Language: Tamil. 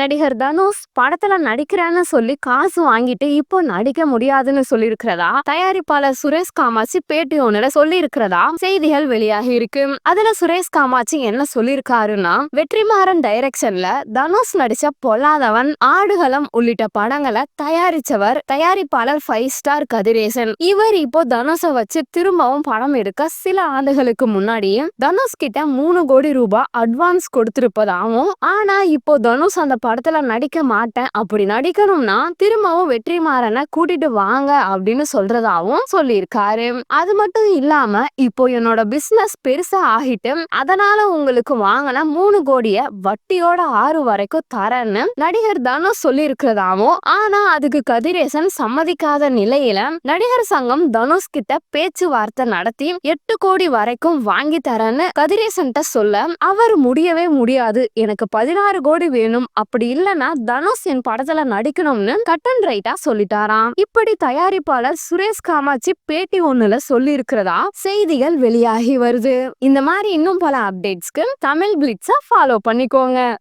நடிகர் தனுஷ் படத்துல நடிக்கிறேன்னு சொல்லி காசு வாங்கிட்டு இப்போ நடிக்க முடியாதுன்னு சொல்லியிருக்கிறதா? தயாரிப்பாளர் சுரேஷ் காமாட்சி பேட்டி ஒண்ணுல சொல்லியிருக்கிறதா? செய்திகள் வெளியாகி இருக்கு. அதுல சுரேஷ் காமாட்சி என்ன சொல்லியிருக்காருன்னா வெற்றிமாறன் டைரக்ஷன்ல தனுஷ் நடிச்ச பொல்லாதவன் ஆடுகளம் உள்ளிட்ட படங்களை தயாரிச்சவர் தயாரிப்பாளர் ஃபைவ் ஸ்டார் கதிரேசன். இவர் இப்போ தனுஷை வச்சு திரும்பவும் படம் எடுக்க சில ஆண்டுகளுக்கு முன்னாடியே தனுஷ் கிட்ட மூணு கோடி ரூபாய் அட்வான்ஸ் கொடுத்திருப்பதாகவும் ஆனா இப்போ தனுஷ் அந்த படத்துல நடிக்க மாட்டேன். அப்படி நடிக்கணும்னா திரும்பவும் வெற்றிமாறனை கூட்டிட்டு வாங்க அப்படின்னு சொல்றதாவும் சொல்லியிருக்காரு. அது மட்டும் இல்லாம இப்போ என்னோட பிசினஸ் பெருசா ஆகிட்டு அதனால உங்களுக்கு வாங்கின மூணு கோடிய வட்டியோட ஆறு வரைக்கும் தரேன்னு நடிகர் தனுஷ் சொல்லியிருக்கிறதாவும் ஆனா அதுக்கு கதிரேசன் சம்மதிக்காத நிலையில நடிகர் சங்கம் தனுஷ் கிட்ட பேச்சுவார்த்தை நடத்தி எட்டு கோடி வரைக்கும் வாங்கி தரேன்னு கதிரேசன் சொல்ல அவர் முடியவே முடியாது. எனக்கு பதினாறு கோடி வேணும். அப்படி அப்படி இல்லைன்னா தனுஷ் என் படத்துல நடிக்கணும்னு கட் அண்ட் ரைட்டா சொல்லிட்டாராம். இப்படி தயாரிப்பாளர் சுரேஷ் காமாட்சி பேட்டி ஒண்ணுல சொல்லி இருக்கிறதா செய்திகள் வெளியாகி வருது. இந்த மாதிரி இன்னும் பல அப்டேட்ஸ்க்கு தமிழ் பிளிட்ஸை ஃபாலோ பண்ணிக்கோங்க.